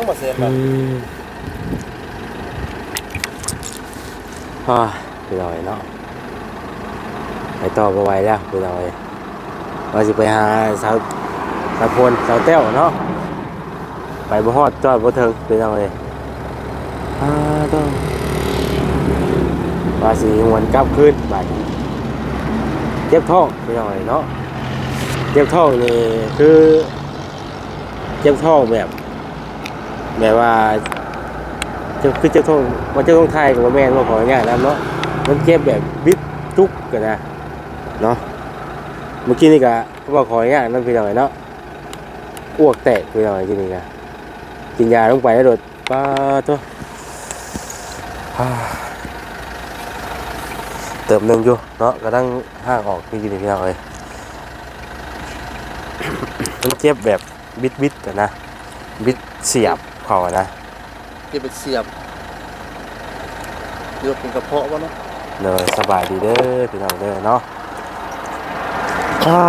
งบ่เสียอืบ่มอ่าไปหน่อยเนาะไปต่อไปไหวแล้วไปหน่อยว่าสิไปหาสาวสาวพลสาวแต้วเนาะไปบ่ฮอดจอดบ่ถึงไปหน่อยอ่าต้องว่าสิหวนกลับคืนบัดนี้เจ็บท้องไปหน่อยเนาะเจ็บท้องนี่คือ เจ็บท้องแบบ แบบว่าจะคือจะต้องมันจะต้องไทยกับว่าแม่นว่าของ่ายนะเนาะมันเจ็บแบบบิดจุกกันนะเนาะเมื่อกี้นี่ก็เขาบอของ่ายนั่นคือหน่อยเนาะอ้วกแตกคือหน่อยกินนี่ก็กินยาลงไปแล้วโดดป้าตัวเติมหนึ่งอยู่เนาะก็ตั้งห้างออกพี่กินพี่น้องเลยมันเจ็บแบบบิดบิดกันนะ บิดเสียบ เขาอะนะที่ไปเสียบเลือกเป็นกระเพาะวะเนาะเลยสบายดีเด้อพี่น้องเด้อเนาะอ่า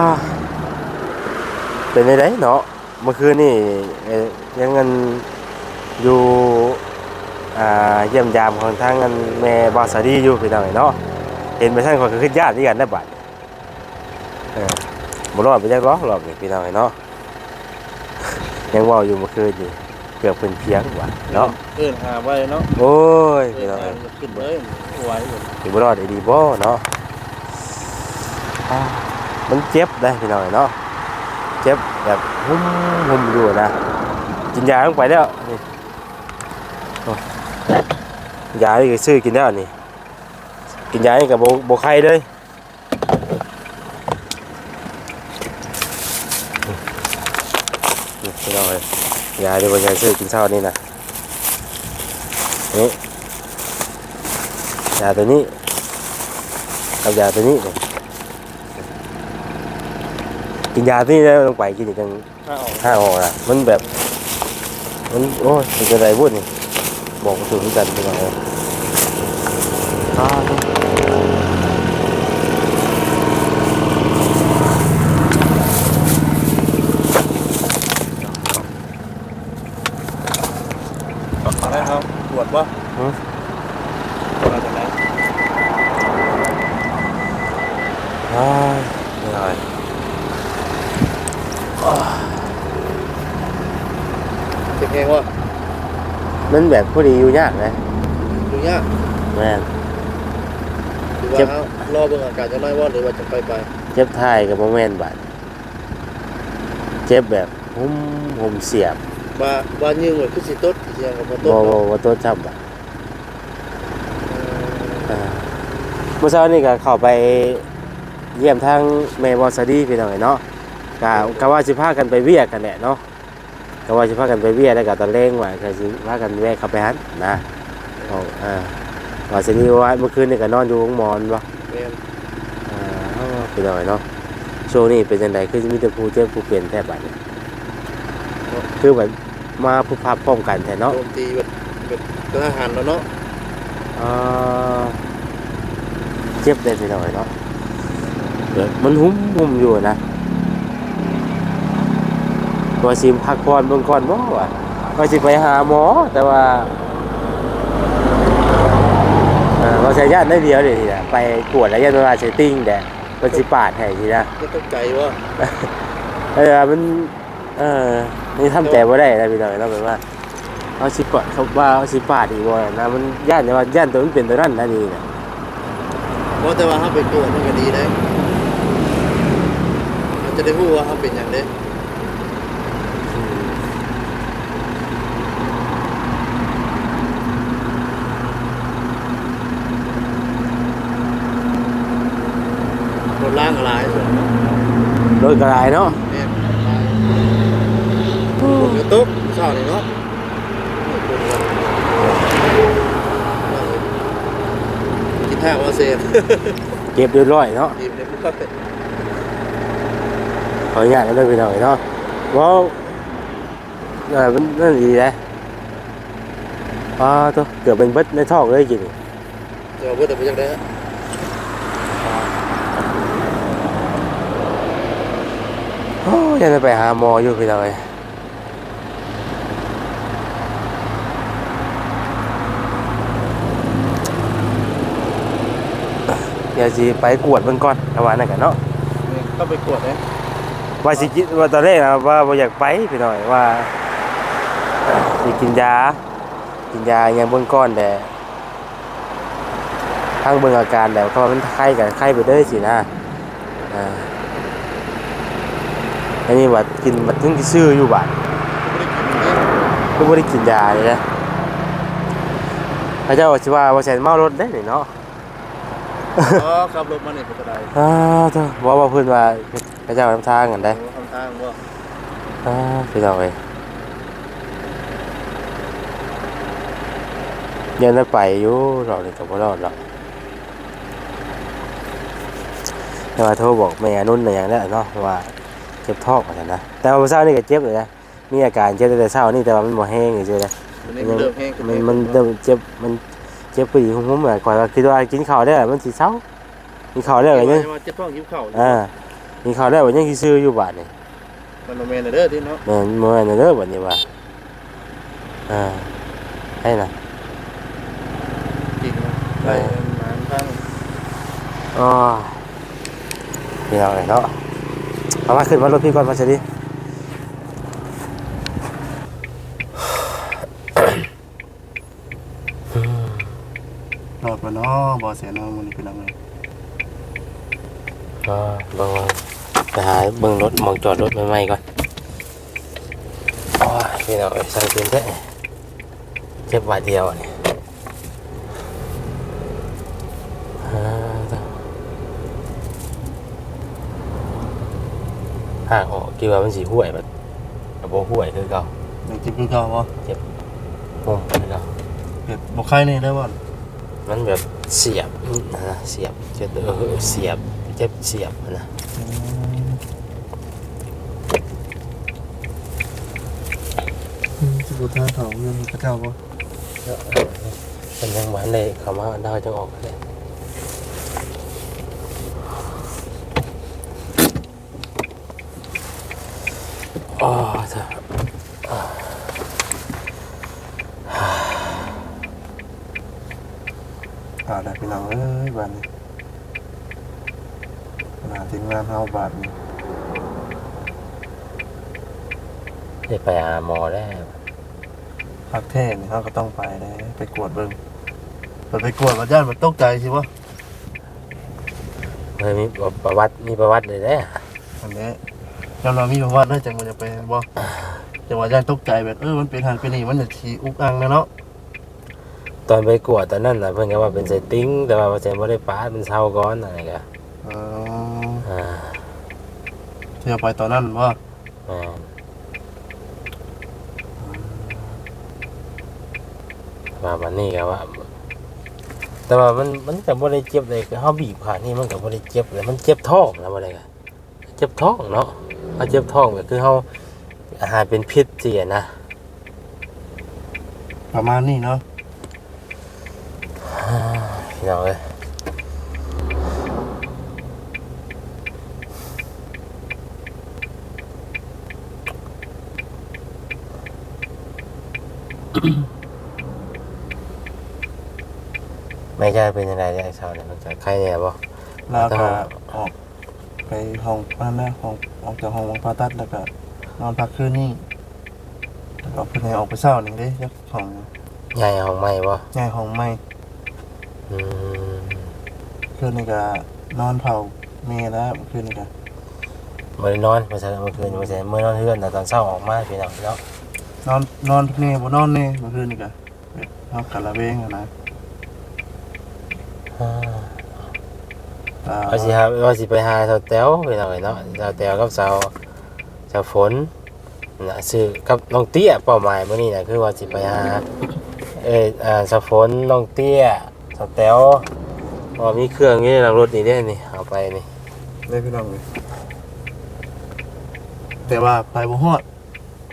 เป็นไงได้เนาะเมื่อคืนนี่เอ่อยังเงินอยู่อ่าเยี่ยมยามของทางเงินแม่บาสาดีอยู่พี่น้องเนาะเห็นไปท่านคนก็คือญาติที่กันได้บัดเออบ่รอดไปจักล้อหรอกนี่พี่น้องเนาะ ยังเว่าอยู่เมื่อคืนนี่ เกือบเป็นเพียงว่ะเนาะเอิ้นหาไว้เนาะโอ้ยเอิ้พี่นน้องหาเอ้ยขึ้นเลยไหวอยู่ถือว่ารอดได้ดีบ่เนาะอ่ามันเจ็บได้พี่น้อยเนาะเจ็บแบบหุ่มหุ่มอยู่นะกินยาลงไปแล้วนี่โอ้ยานี่ก็ซื้อกินแล้วนี่กินยานี่กับโบโบไข้เลย นี่พี่น้อย ยาที่บนยาซื้อกินเช้านี่นะนี่ยาตัวนี้กับยาตัวนี้เนี่ยกินยาตัวนี้แล้วลงไปกินอีกตั้งถ้าออกห้าห่อนะมันแบบมันโอ้ยมันจะอะไรพูดนี่บอกไม่ถูกเหมือนกันเป็นไงอ่า ได้ครับปวดบ่ปวดจากไหน อ่าไม่ไหว เจ็บเองวะ มันแบบพอดีอยู่ยากนะดูยากแม่น หรือเจ็บว่าเอารอเบิ่งอาการจะน้อยว่าหรือว่าจะไปไปเจ็บท้ายกับโมเมนบาดเจ็บแบบหุ่มหุ่มเสียบว่าว่ายิงไว้คือสิต้นเสียงกับบ่ต้บ่นบ่เนาะบ่ตัวจับอะอ่าเมื่อเช้านี่ก็เข้าไปเยี่ยมทางแม่บอสดีพี่น้องเนาะกะกะว่าสิพากันไปเวียกกันแหละเนาะ กะว่าสิพากันไปเวียกแล้วก็ตอนเร่งว่าก็สิพากันแวะเข้าไปหันนะเอาอ่าว่าสินี้ว่าเมื่อคืนนี่ก็นอนอยู่ห้องหมอนบ่แม่นอ่าเอาพี่น้องเนาะช่วงนี้เป็นจังไดคือมีแต่ผู้เจ็บผู้เปลี่ยนแทบบัดนี้คือแบบมาผู้พับพร้อมกันแท้เนาะโจมตีแบบแบบทหารแล้วเนาะอ่าเจ็บได้พี่น้องเนาะเดี๋ยวมันหุ้มหุ้มอยู่นะ ว่าสิพักผ่อนเบิ่งก่อนบ่ว่าว่าสิไปหาหมอ แต่ว่าเอ่อว่าใช้ญาติได้เดียวนี่แหละไปกวดแล้วยันว่าใช้ติ้งแดดมันสิปาดให้ทีนะก็ตกใจว่าเออมันเออนี่ทำใจบ่ได้นะพี่น้องเนาะแบบว่าเอาสิปาดเขาว่าเอาสิปาดอีกบ่นะมันย่านแต่ว่าย่านตัวมันเป็นตัวนั้นนะนี่นะเพราะแต่ว่าเขาไปตรวจมันก็ดีได้มันจะได้รู้ว่าเขาเป็นอย่างเด้รถล่างอะไรส่วนเนาะ โด ยกระไรเนาะแม่นผมอยู่ตุ๊กเช้านี่เนาะกินท่าว่าเซนเก็บเรียบร้อยเนาะทีมเนี่ยก็ขออนุญาตกันด้วยพี่น้องเนาะว้าวเออมันนั่นดีเลยอ่าตัวเกือบเป็นเบิดในท้องเลยกินนี่จะเอาเพื่อแต่ไปยังไงฮะ ยังไปหาหมออยู่พี่น้องเอยเดี๋ยวสิไปกวดเบิ่งก่อนประมาณนั้นกันเนาะ ก็ไปกวดเลยว่าสิกินว่าตอนแรกนะว่าอยากไปพี่น้อยว่าสิกินยา กินยาอย่างเบื้องก้อนแต่ทั้งเบื้องอาการแล้วเพราะมันไข้กันไข้ไปเด้อสินะอ่า อันนี้ว่ากินมันถึงที่ซื้ออยู่บาดไม่ได้กินนะก็บ่ได้กินยาเลยนะพระเจ้าว่าสิว่าว่าแสนเมารถได้นี่เนาะอ๋อขับรถมาเนี่ยเป็นกระไดอ้าวเถอะว่าว่าเพิ่นว่าพระเจ้านำทางกันได้โอ้ทำทางบ่อ้าวพี่น้องเอ้ยเดี๋ยังได้ไปอยู่รอนี่ก็บ่รอดหรอกแต่ว่าโทรบอกแม่นุ่นน่ะอย่างนั้นเนาะว่า เจ็บท้องว่าซั่นนะแต่ว่าเมื่อเช้านี่ก็เจ็บเลยนะมีอาการเจ็บตั้งแต่เช้านี่แต่ว่ามันบ่แห้งเฉยๆนะมันนี่มันเริ่มแห้งขึ้นมันแห้งมันเริ่มเจ็บมันเจ็บไปอีกผมเหมือนก่อนว่าคิดว่ากินข้าวได้วมันสิเช้ากินข้าวได้วก็ยังว่าเจ็บท้องยิ้วเข่าอ่ากินข้าวได้วก็ยังสิซื้ออยู่บาดนี่มันโนเมนเด้อที่เนาะแม่นเมื่อนั่นเด้อบัดนี้ว่าอ่าให้น่ะจริงนะไปมาทางอ๋อพี่น้องเอ้ยเนาะ เอามาขึ้นมารถพี่ก่อนมาสิดิรอดมาเนาะบ่เสียเนาะมันนี่เป็นยังไงอ่าเบิ่งว่าไปหาเบิ่งรถหมองจอดรถใหม่ๆก่อนโอ้ยพี่น้องเอ้ยสั่งคืนแท้เจ็บบาดเดียวนี่อ่าจ้ะห่างออก คิดว่ามันสิห่วยแบบบ่ห่วยคือเก่ายังจิบคือเก่าบ่มุมคือเก่าเผ็ดบ่ไข่นี่ได้บ่มันแบบเสียบนะเสียบเจ็บเออเสียบเจ็บเสียบนะสิบ่ทางเขาเงินพระเจ้าบ่เป็นยังหวานเลยเขามาดาวจะออกเลยอ๋อเธอ อ่าได้พี่น้องเอ้ยบัดนี้ขณะ ทีมงานเฮาบาดนี้ได้ไปหาหมอแล้ว พักแท้นี่เฮาก็ต้องไปเด้ไปกวดเบิ่งไปไปกวดว่าญาติมันตกใจสิบ่เคยมีประวัติมีประวัติเลยนะอันนี้ยอมเรามีประวัติเด้อจังมันจะไปบ่จังว่าญาติตกใจแบบเออมันเป็นหันเป็นนี่มันจะทีอุกอังนะเนาะตอนไปกวดตอนนั้นนะเพิ่นก็ว่าเป็นไซติ้ง แต่ว่าเซนบ่ได้ปาดเป็นเศร้าก้อนอะไรก็เอออ่าเที่ยวไปตอนนั้นว่าแม่นว่าวันนี้ก็ว่า แต่ว่ามันมันก็บ่ได้เจ็บเลยคือเฮาบีบขานี่มันก็บ่ได้เจ็บเลยมันเจ็บท้องนะบ่ได้ก็เจ็บท้องเนาะเฮาเจ็บท้องก็คือเฮาอาหารเป็นพิษสิอะนะประมาณนี้เนาะ พี่น้องเอ้ย ไม่ใช่เป็นยังไงเนี่ยไอ้ชาวเนี่ยมันจะใครเนี่ยบ่แล้วต้ก็องออกไปห้องนั่นแหละห้องออกจากห้องผ่าตัดแล้วก็นอนพักคืนนี่แล้วก็เพิ่นให้ออกไปเช้านี่เด้ยักห้องใหญ่ของใหม่บ่ย้ายห้องใหม่อืมคืนนี้ก็นอนเผาเมแล้วคืนนี้ก็บ่ได้นอนบ่ใช่เมื่อคืนบ่ใช่เมื่อนอนเฮือนแต่ตอนเช้าออกมาพี่น้องเนาะ นอนนอนเน่บ่นอนเน่เมื่อคืนนี่ก็แบบเฮากะละเวงอะนะอ่าอ่าว่าสิหาว่าสิไปหาสาวแต๋วพี่น้องเอ้ยเนาะสาวแต๋วกับสาวสาวฝนน่ะซื้อกับน้องเตี้ยเป้าหมายมื้อนี้น่ะคือว่าสิไปหาเอ้ยอ่าสาวฝนน้องเตี้ยสาวแต๋วเพราะว่ามีเครื่องอยู่ในหลังรถนี่เด้นี่เอาไปนี่ได้พี่น้องเลยแต่ว่าไปบ่ฮอด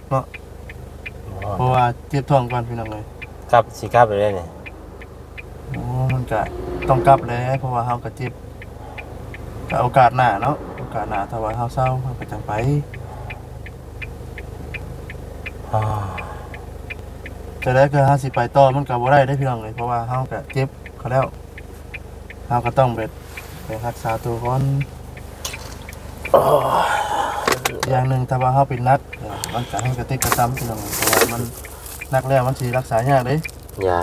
เพราะว่าเจ็บท้องก่อนพี่น้องเลยกลับสิกลับไปเลยนี่โอ้มันก็ต้องกลับแล้วเพราะว่าเฮาก็เจ็บก็โอกาสหน้าเนาะโอกาสหน้าถ้าว่าเฮาเศร้าเฮาก็จังไปอ่าจะได้ก็เฮาสิไปต่อมันก็บ่ได้ได้อพี่น้องเลยเพราะว่าเฮาก็เจ็บเขาแล้วเฮาก็ต้องแบบไปรักษาตัวก่อนอย่างหนึ่งถ้าว่าเฮาเป็นนัด เดี๋ยวมันจะให้กระติกกระซ้ำพี่น้องเพราะว่ามันนักแล้วมันสิรักษายากเด้อย่า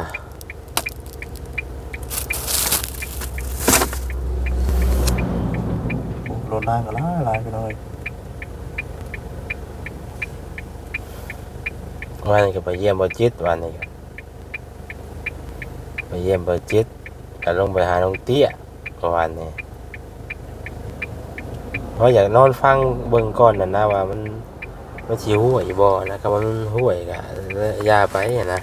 โอ้โดนล่างก็หลายหลายพี่น้องเอ้ยวันนี้ก็ไปเยี่ยมบ่จิตวันนี้ก็ไปเยี่ยมบ่จิตก็ลงไปหาน้องเตี้ยวันนี้เพราะอยากนอนฟังเบิ่งก่อนน่ะนะว่ามัน มันสิห่วยบ่นะก็มันห่วยก็อยาไปอะนะ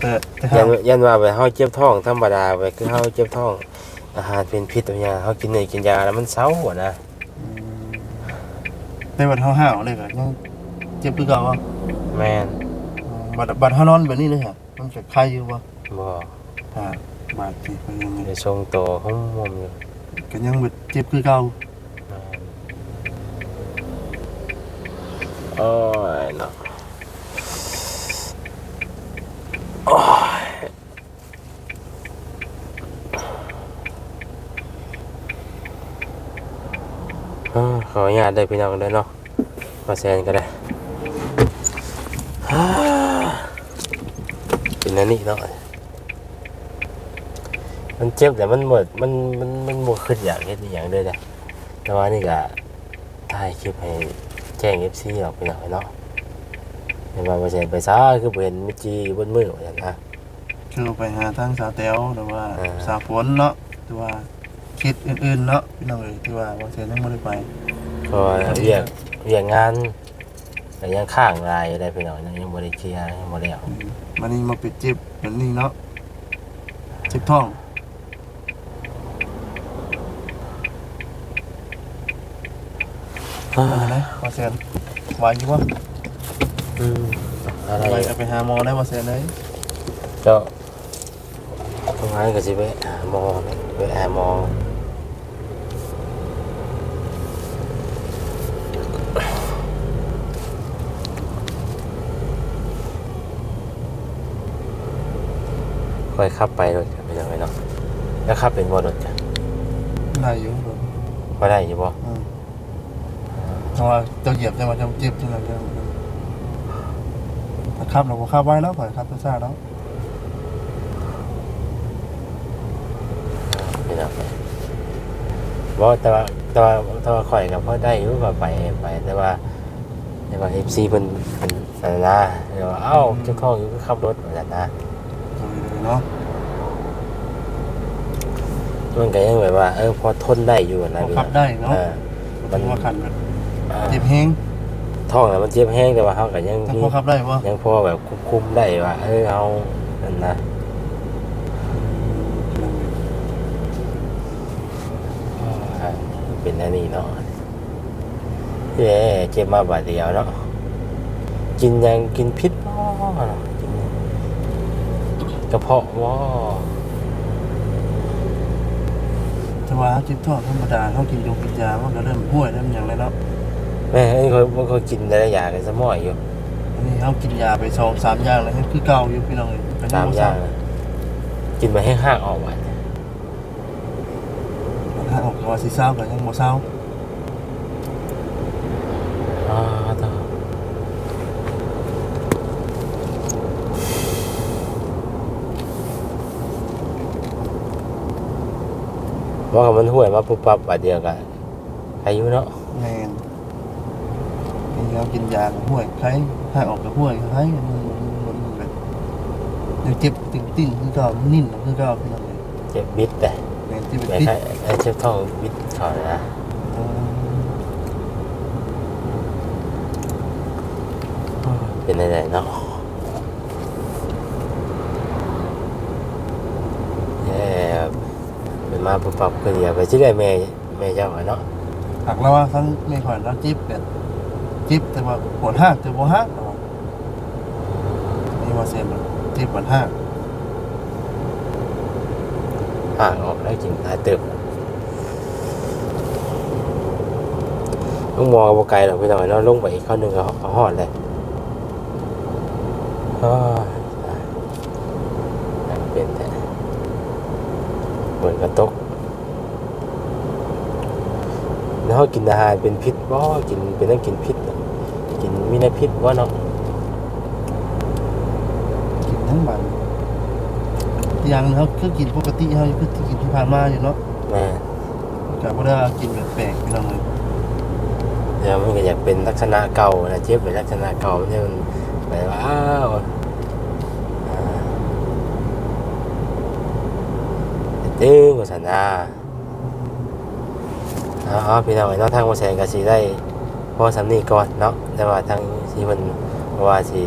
แต่แต่ยัหานยันว่าไปเฮาเจ็บท้องธรรมดาไปคือเฮาเจ็บท้อง อาหารเป็นพิษตัวอย่างเฮากินเนยกินยาแล้วมันเศร้าอะนะอืมแต่บัดเฮาห้าวเลยก็ยังเจ็บคือเก่าบ่แม่นอืมบัดบัดเฮานอนแบบนี้เลยฮะมันจะไข้อยู่บ่บ่อ่าบาดที่มันยังได้ทรงโตของมมอยู่ก็ยังแบบเจ็บคือเก่า แม่น โอ้ยเนะโอ้ยขออนุญาตได้พี่น้องเด้อเนาะมาแซนก็ได้เป็นอันนี้เนาะมันเจ็บแต่มันหมดมันมันมันหมดขึ้นอย่างเฮ็ดอย่างเลยนะแต่ว่านี่ก็ถ่ายคลิปให้ แจ้ง FC ออกไปหน่อยเนาะเห็นว่าบ่ใช่ไปซ่าคือบ่เห็นมิจีบนมือว่าซั่นนะคือไปหาทางสาวแต๋วหรือว่าอ่าสาวฝนเนาะหรือว่าคิดอื่นๆเนาะพี่น้องเอ้ยที่ว่าบางเทื่อยังบ่ได้ไปก็เรียกเรียกงานแต่ยังข้างรายได้พี่น้องยังบ่ได้เคลียร์ยังบ่ได้เอาอืมมันนี่มาปิดเจ็บแบบนี้เนาะเจ็บท้อง อะไรนะบอเซนไหวอยู่บ่อืมอะไรไปเอาไปหาหมอได้บอเซนเลยก็ตรงนั้นก็สิไปหาหมอไปหาหมอค่อยขับไปรถกันไปยังไงเนาะแล้วขับเป็นบ่รถจ้ะได้อยู่บ่พอได้อยู่บ่ อืมเพราะว่าเจ้าเหยียบจังหวะเจ้าเจ็บจังหวะเจ้าถ้าขับเราก็ขับไว้แล้วข่อยขับไปซ่าแล้วพี่น้องบ่แต่ว่าแต่ว่าแต่ว่าข่อยกับพ่อได้อยู่ก็ไปไปแต่ว่าแต่ว่า FC เพิ่นเพิ่นสนนะเดี๋ยวาเอ้าเจ้าของอยู่ก็ขับรถว่าซั่นนะเลยเนาะมันก็ยังแบบว่า เออพอทนได้อยู่นะพอขับได้เนาะเออมันว่าขันแบบอ่า เจ็บแห้งท้องน่ะมันเจ็บแห้งแต่ว่าเขาก็ยังแต่มีพอขับได้บ่ยังพอแบบคุมๆได้ว่าเออเอานั่นนะอ่าเป็นอันนี้เนาะเย้เจ็บมาบาดเดียวเนาะกินยังกินพิษบ่เนาะกินกระเพาะบ่แต่ว่าเจ็บท้องธรรมดาเขากินยงกินยามันก็เริ่มห้วยเริ่มหยังเลยเนาะ แม่ไอ้คนบางคนกินแต่ละอย่างกันสมอยอยู่อันนี้เขากินยาไปสองสามอย่างแล้วคือเก่าอยู่พี่น้องเอ้ยก็สามบ่อย่างนะกินมาให้ห้างออกมาถ้าออกว่าสิเศร้าก็ยังบ่เศร้าอ่าต่อว่ามันห่วยมาปุ๊บปั๊บบาดเดียวกันอายุเนาะแม่น กินยากินยาก็ห้วยไข้ถ้าออกก็ห้วยไข้มันมันมันมันแบบยังเจ็บติ่งติ่งๆคือเก่านิ่นคือเก่าพี่น้องเอ้ยเจ็บบิดแต่แม่นที่เป็นแต่ติดไอ้ไอ้เจ็บท้องบิดเขาเลยนะเป็นอะไรเนาะแย่เป็นมาปุ๊บปั๊บก็เดียวไปชื่อไอ้แม่แม่เจ้าอะเนาะหักแล้วว่าทั้งไม่ค่อยแล้วจิ๊บเนี่ย จิ๊บแต่ว่าปวดห้างแต่บ่ห้างนี่ว่าเซมจิ๊บปวดห้างห่างออกได้จริงหลายเติบลุงมองกับไกลหรอกพี่น้อยเนาะลงไปอีกข้อหนึ่งก็เขาหอดเลยอ้าวเป็นแต่บนก็ตกแล้วเขากินอาหารเป็นพิษบ่กินเป็นต้องกินพิษอะกินมี ในพิษบ่เนาะกินทั้งวันอย่างหนึ่งเขาคือกินปกติเขาคือที่กินที่ผ่านมาอยู่เนาะแม่แต่ว่าได้กินแบบแปลกพี่น้องเลยแล้วมันก็อยากเป็นลักษณะเก่านะเจ็บเป็นลักษณะเก่าเนี่ยมันแบบว่าอ้าวอ่าตึงกว่าสันนาเอาเอาพี่น้องไอ้เนาะทางว่าแสงก็สิได้ พอสำนีก่อนเนาะแต่ว่าทางที่มันว่าสิ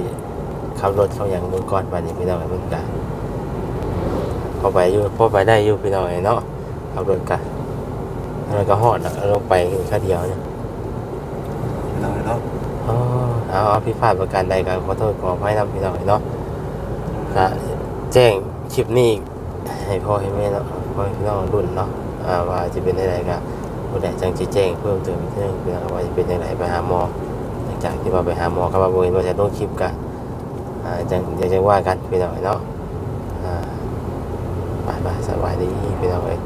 ขับรถเขาอย่างมือก่อนไปนี่พี่น้องไอ้มันก็พอไปอยู่พอไปได้อยู่พี่น้องไอ้เนาะขับรถกันแล้วก็หอดแล้วลงไปแค่เดียวเนี่ยพี่น้องเลยเนาะอ๋อเอาเอาพิพาทประการใดก็ขอโทษขออภัยนำพี่น้องเนาะก็แจ้งคลิปนี้ให้พ่อให้แม่เนาะพ่อให้พี่น้องรุ่นเนาะอ่าว่าจะเป็นอะไรก็ ผู้ใดจังจะแจ้งเพิ่มเติมอีกเรื่องพี่น้องว่าจะเป็นยังไงไปหาหมอหลังจากที่ว่าไปหาหมอก็มาบ่เห็นว่าจะลงคลิปก็อ่าจังเดี๋ยวจะว่ากันพี่น้องเนาะอ่าไปไปสบายดีพี่น้องเอ้ย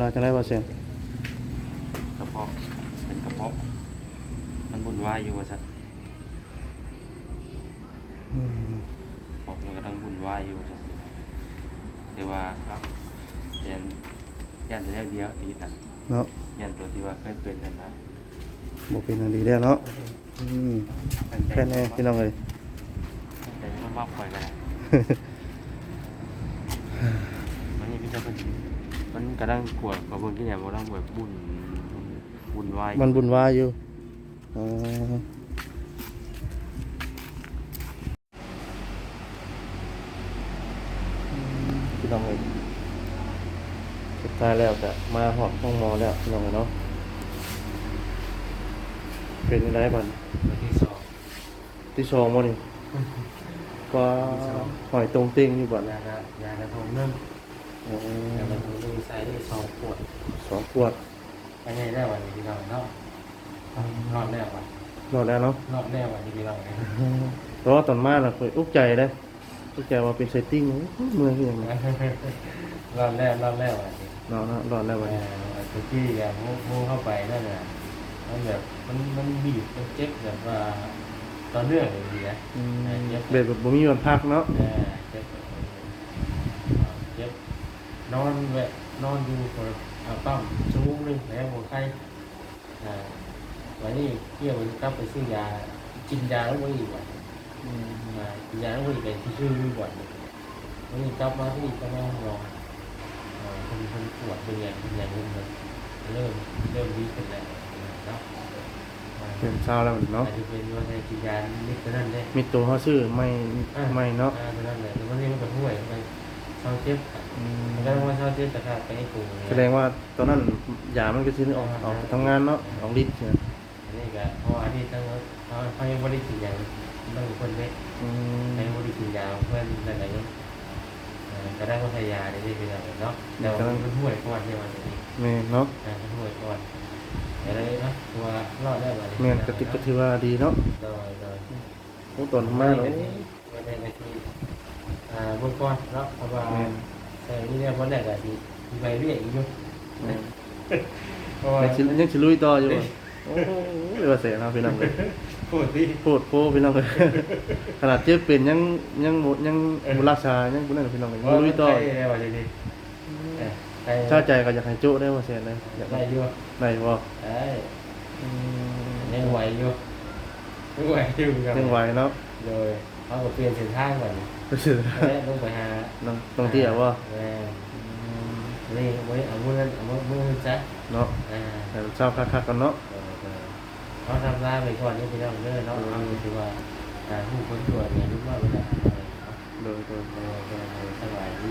ลาจะได้บ่เสียงกระเพาะเป็นกระเพาะมันบุญวายอยู่ว่าสัตว์อืมบอกมันกำลังบุญวายอยู่ว่าสัตว์แต่ว่าครับยันยันแต่เดียวอีกนะเนาะยันตัวที่ว่าเคยเป็นนั่นนะบ่เป็นอันดีแล้วเนาะอืมแค่นี้พี่น้องเอ้ยแต่มันมากไปกันมันนี่พี่จะเป็น มันกำลังกวดกับเบิ่งที่ไหนมันกำลังแบบบุญบุญบุญวายมันบุญวายอยู่อ๋ออืมพี่น้องเอ้ยสุดท้ายแล้วก็มาหอดห้องหมอแล้วพี่น้องเอ้ยเนาะเป็นอะไรบ้างตัวที่สองที่สองมั้นี่ก็หอยตรงเต็งอยู่บ่ยาละยาละทงนึ่ง อ๋อยาละทงนึ่งใส่ได้สองขวดสองขวดอันนี้ได้วันนี้พี่น้องเนาะรอดแล้ววันรอดแล้วเนาะรอบแรกวันนี้พี่น้องเลยเพราะว่าตอนมาเราเคยอุกใจเลยอุกใจว่าเป็นเซตติ้งโอ้ยเมื่อยคือหยังไงรอบแรกรอบแรกวันนี้เนาะเนาะรอดแล้วเอวันนี้อทุกที่แบบมูเข้าไปนั่นน่ะมันแบบมันมันบีบมันเจ็บแบบว่าตอนเรื่องเลยดีนะอืมเบ็ดแบบบ่มีวันพักเนาะ เออเจ็บแบบเจ็บ นอนแบบนอนดูคนปั้มชั่วโมงหนึงแล้วหัวไข้วันนี้เที่ยวกลับไปซื้อยากินยาแล้วไม่อีกวันกินยาแล้วไม่อีกเป็นที่ชื่อบ่อยวันนี้กลับมาที่ก็แม่รองคนคนปวดเป็นอย่างเป็นอย่างนี้มันเริ่มเริ่มดีขึ้นแล้วเนาะเป็นเช้าแล้วเนาะจะเป็นว่าในกินยานิดเท่านั้นได้มีตัวเขาชื่อไม่ไม่เนาะอ่เท่นั้นเลยแต่วันนี้มันก็ห่วยมันเศร้าเจ็บ มมันก็ว่าเศร้าเจ็บแต่ขาดไปให้กูแสดงว่าตอนนั้นยามันก็ชิ้นออกออกไปทำงานเนาะออกฤทธิ์ใช่ไหมอันนี้ก็เพราะอันนี้ตั้งเขาเขายังไม่ได้กินยาต้องคนเล็กอืมในบริกินยาเพื่อนอะไรอย่างเงี้ยเอ่อก็ได้พัทยาได้ได้ไปแล้วเนาะเดี๋ยวมันห่วยก่อนที่วันนี้แม่นเนาะอ่ามันห่วยก่อนเดี๋ยวเลยนะตัวรอดได้วันนี้แม่นกระติกก็ถือว่าดีเนาะโดยโดยโอ้ตอนทำมาไม่เนาะได้ไม่ได้ในที่อ่าเบื้องก่อนเนาะเพราะว่า แม่นแต่นี่เนี่ยวันแรกอะที่ที่ไปเรียกอีกอยู่แม่นเพราะว่ายังสิยังสิลุยต่ออยู่บ่โอ้โหเรียกว่าเสียเนาะพี่น้องเลยปวดที่โคตรโพพี่น้องเลย ขนาดเจ็บเป็นยังยังบ่ยังบุรักษายังบุนั่นพี่น้องเลยยังลุยต่อใช่แล้ววันนี้เออใช่ชาใจก็อยากให้โจ้ได้ว่าเสียเลยอยากได้ได้อยู่ได้บ่ได้อืมยังไหวอยู่ยังไหวอยู่ครับยังไหวเนาะเลยเขาก็เปลี่ยนเส้นทางก่อน รู้สึกแล้องไปหาน้องตรงที่อะว่าแม่นี่เอาไว้เอามือนั้นเอามือมือซะเนาะอ่าแต่เช้าคักๆกันเนาะเออเออเขาทำได้ไปก่อนนี่พี่น้องเด้อเนาะเอาคือว่าอ่าผู้คนตรวจเนี่ยรู้ว่าเวลาอะไรเนาะโดยโดยเออเออเออสบายดี